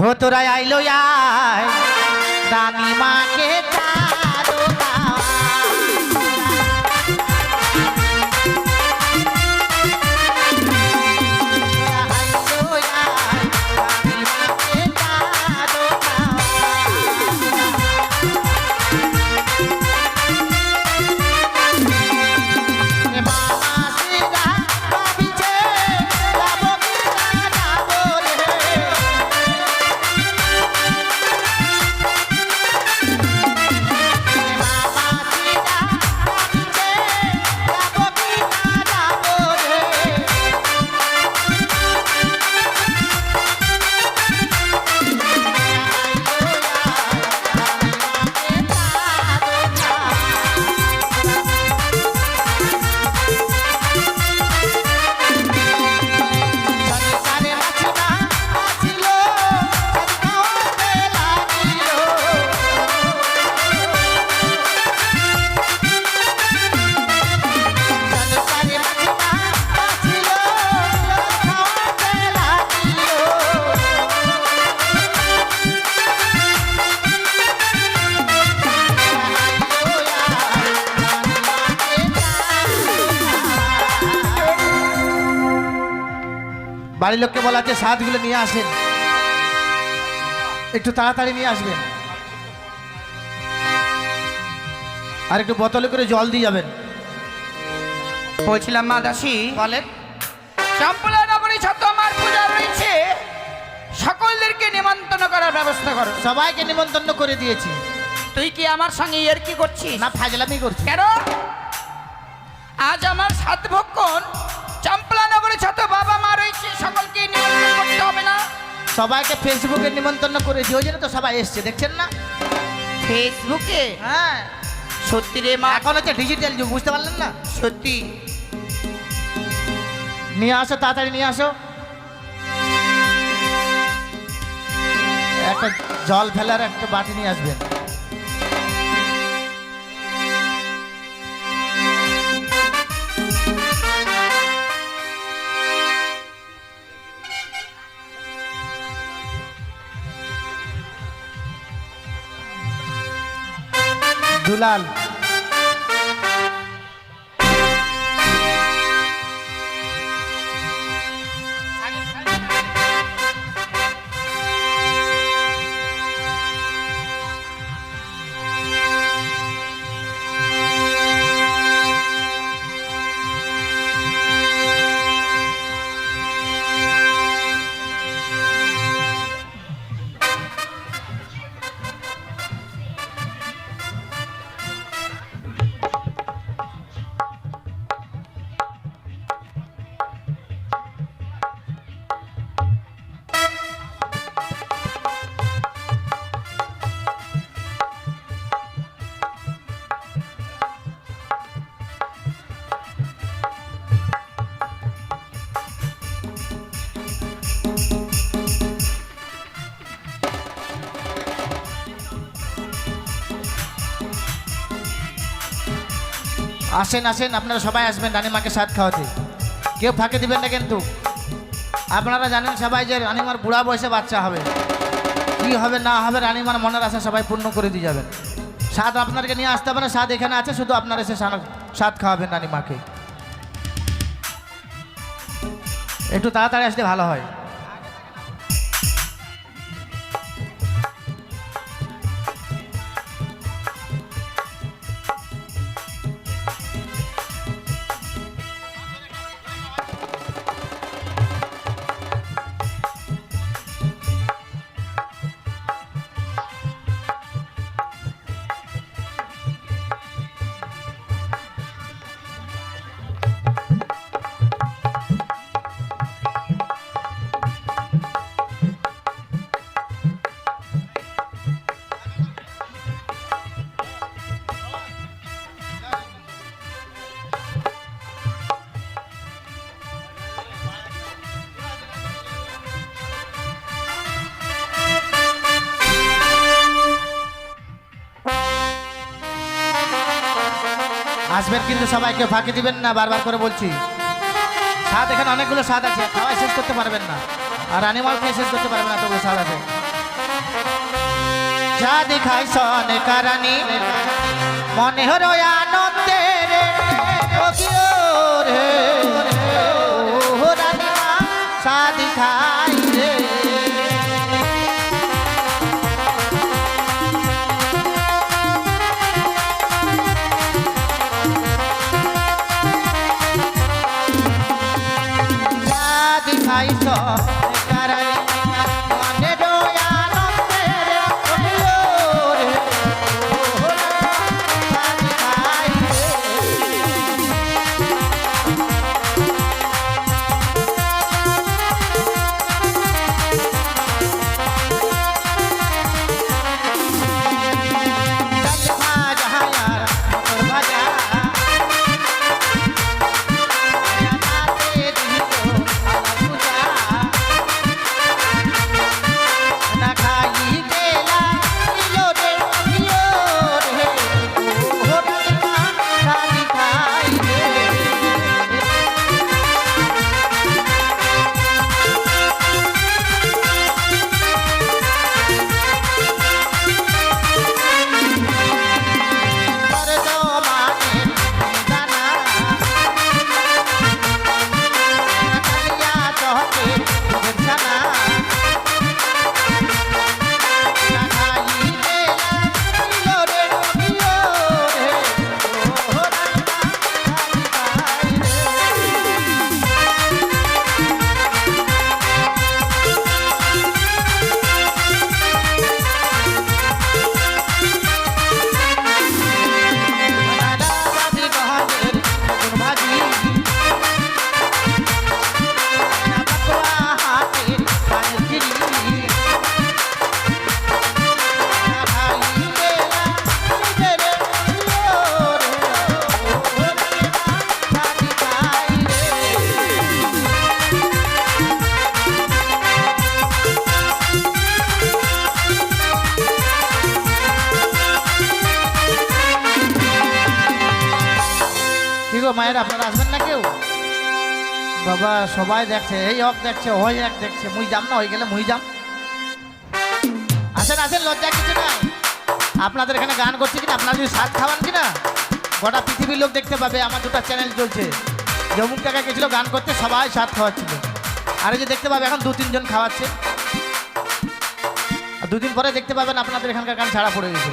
হো তোরা আইলো আয়। রানী মাকে আছে সাতগুলো নিয়ে আসেন। একটু তাড়াতাড়ি নিয়ে আসবেন। আর একটু বোতলে করে জল দিয়ে যাবেন। বলছিলাম মা দাসী। বলেন। চম্পলা নগরী যত আমার পূজা রয়েছে। সকলদেরকে নিমন্ত্রণ করার ব্যবস্থা করো। সবাইকে নিমন্ত্রণ করে দিয়েছি। তুই কি আমার সঙ্গে এর কি করছিস? না ফাজলামি করছি। কেন? আজ আমার সাত ভক্ষণ চম্পলা নগরে যত সবাইকে ফেসবুকে নিমন্ত্রণ করেছি। ওই জন্য তো সবাই এসছে দেখছেন না? ফেসবুকে হ্যাঁ। সত্যি রে মা। এখন হচ্ছে ডিজিটাল যুগ বুঝতে পারলেন না? সত্যি। নিয়ে আসো তাড়াতাড়ি নিয়ে আসো। একটা জল ফেলার একটা বাটি নিয়ে আসবেন। Ulan. আসেন আসেন, আপনারা সবাই আসবেন রানিমাকে সাথ খাওয়াতে। কেউ ফাঁকে দিবেন না কিন্তু। আপনারা জানেন সবাই যে রানিমার বুড়া বয়সে বাচ্চা হবে। কি হবে, না হবে, রানিমার মনের আশা সবাই পূর্ণ করে দিয়ে যাবেন। স্বাদ আপনাদেরকে নিয়ে আসতে হবে না, স্বাদ এখানে আছে, শুধু আপনারা এসে স্বাদ খাওয়াবেন রানিমাকে। একটু তাড়াতাড়ি আসলে ভালো হয়। আসবেন কিন্তু সবাইকে ফাঁকি দিবেন না, বারবার করে বলছি। স্বাদ এখানে অনেকগুলো স্বাদ আছে, খাওয়াই শেষ করতে পারবেন না। আর অ্যানিমাল খেয়ে শেষ করতে পারবেন না তবু স্বাদ আছে। যা দেখাইছ অনেক রানী মনে হরয়া বাবা সবাই দেখছে, এই হক দেখছে, ওই এক দেখছে, মুই যাম না, হয়ে গেলে মুই যাম। আসেন আসেন, লজ্জা কিছু না আপনাদের এখানে গান করছি কিনা, আপনারা যদি স্বাদ খাওয়ান কিনা, গোটা পৃথিবীর লোক দেখতে পাবে, আমার দুটা চ্যানেল চলছে। যমুক টাকা গেছিল গান করতে, সবাই স্বাদ খাওয়াচ্ছিল। আর যে দেখতে পাবে, এখন দু তিনজন খাওয়াচ্ছে। দুদিন পরে দেখতে পাবেন আপনাদের এখানকার গান ছাড়া পড়ে গেছে।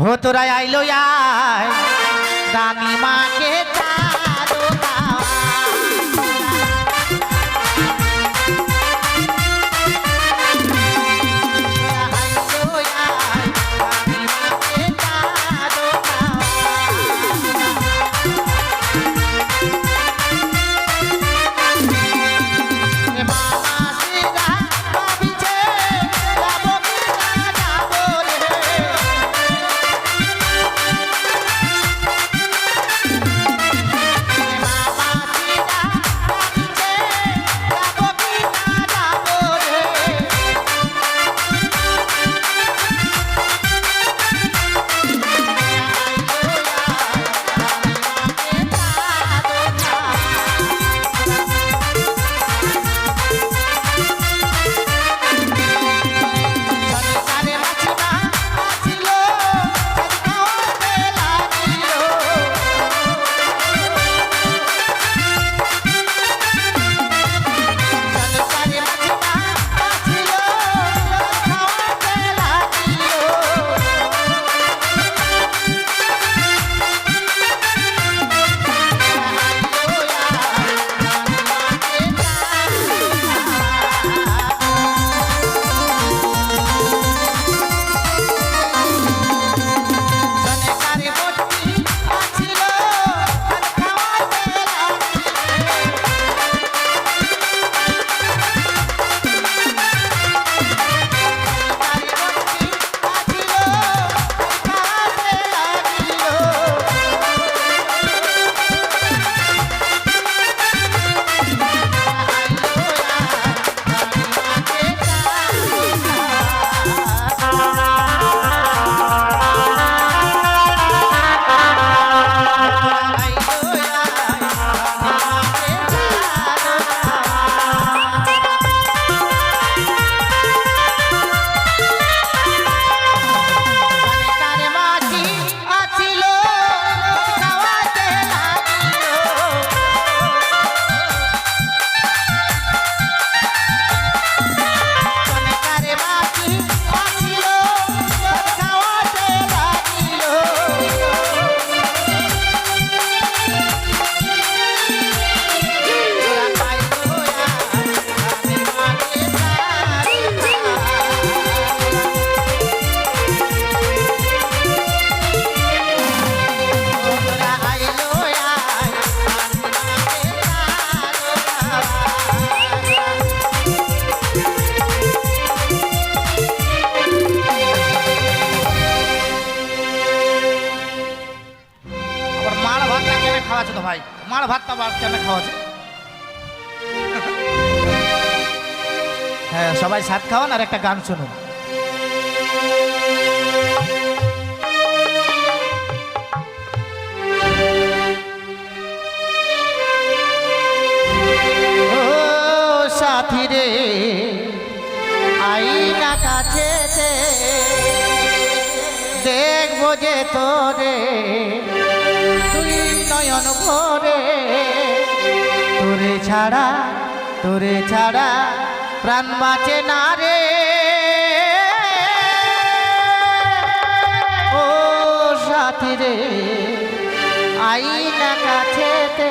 হো তোরা আইলো রানী মাকে শুনুন সাথীরে, আইনা কাছে দেখব যে তোরে, তুই নয়ন ভরে। তোরে ছাড়া তোরে ছাড়া প্রাণ বাঁচে না রে। রে। আইনা কাছেতে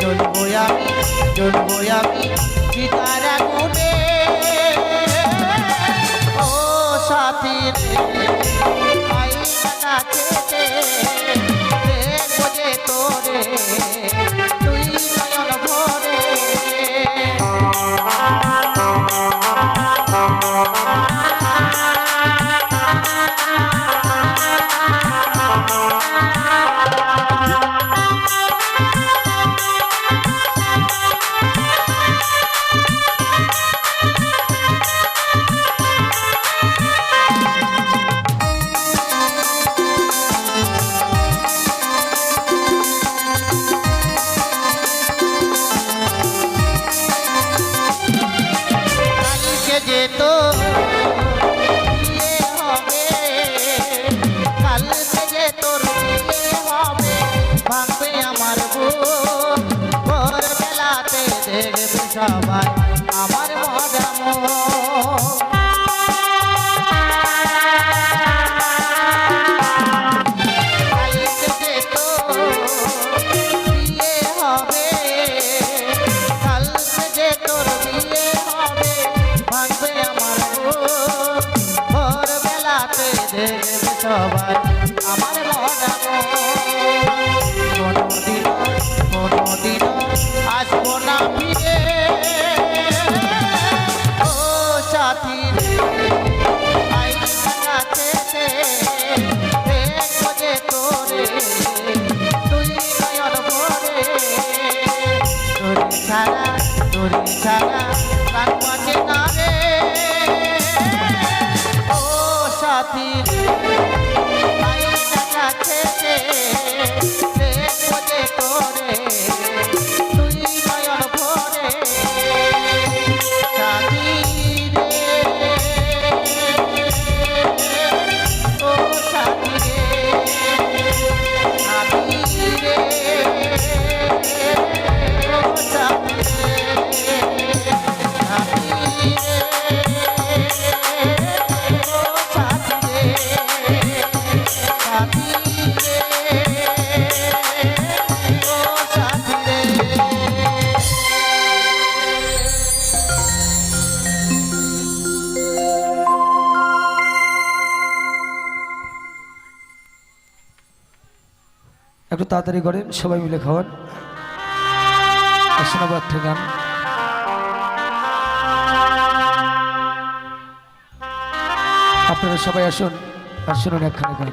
জ্বলবো আমি জ্বলবো আমি পিতার আগুনে ও সাথী রে সাথী একটু তাড়াতাড়ি করেন, সবাই মিলে খাওয়ান। শোনাবো একটা গান। আপনারা সবাই আসুন, আর শুনুন একখানা গান।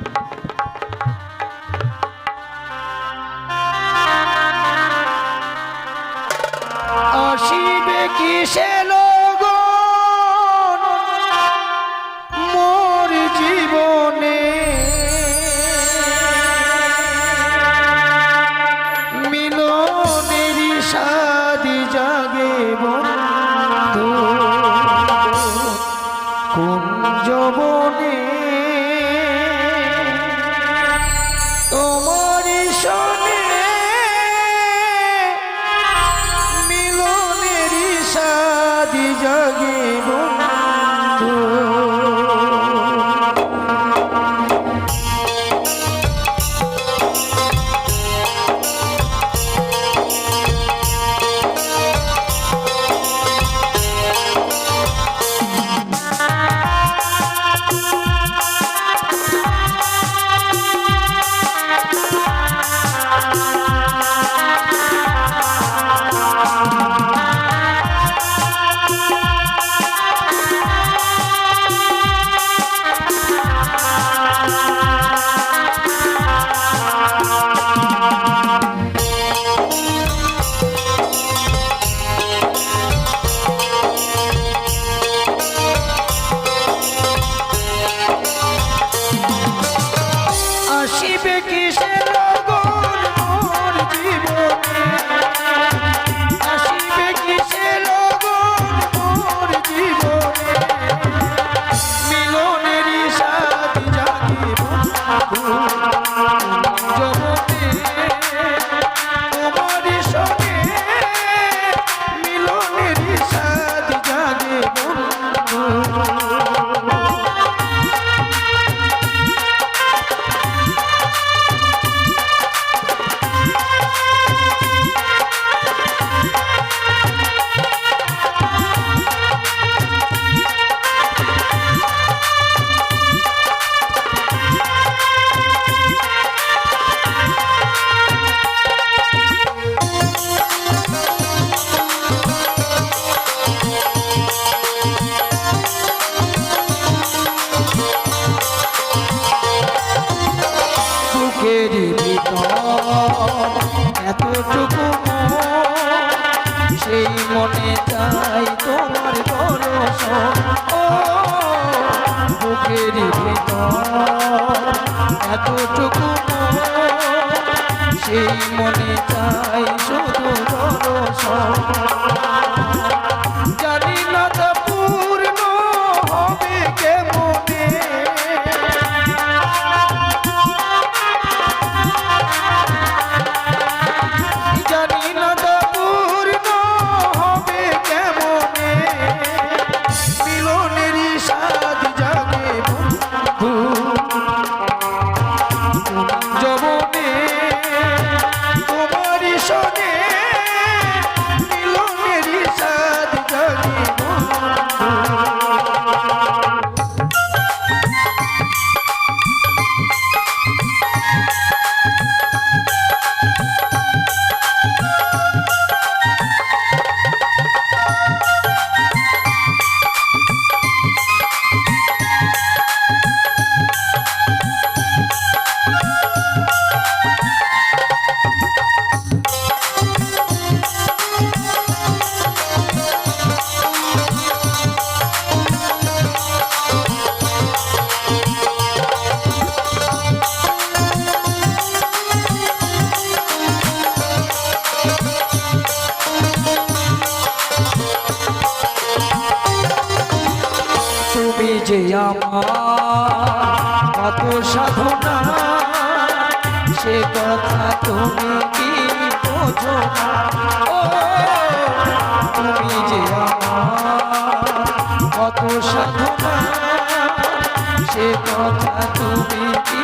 সে কথা তুমি কি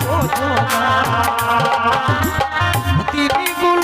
বোঝো না? তিনি গুলো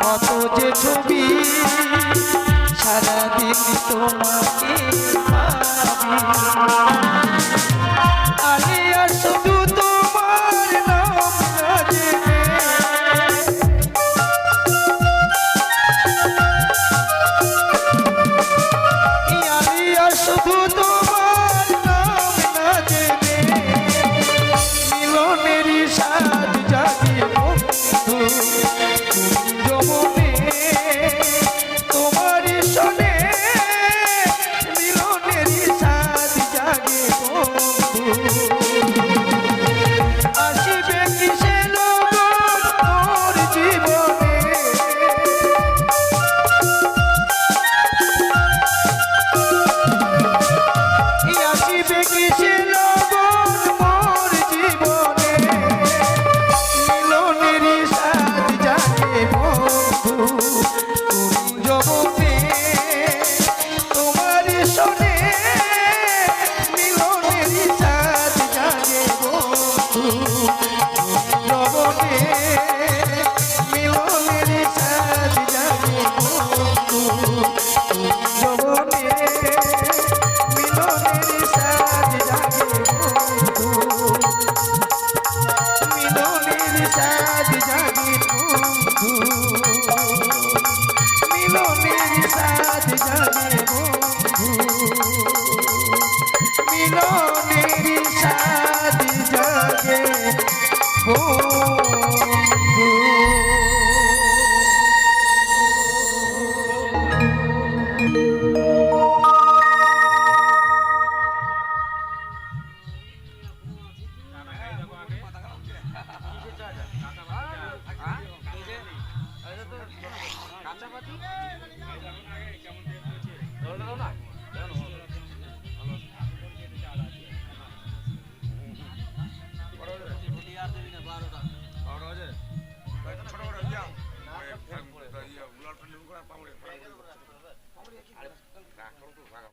কত যে ছবি সারাদিন তোমাকে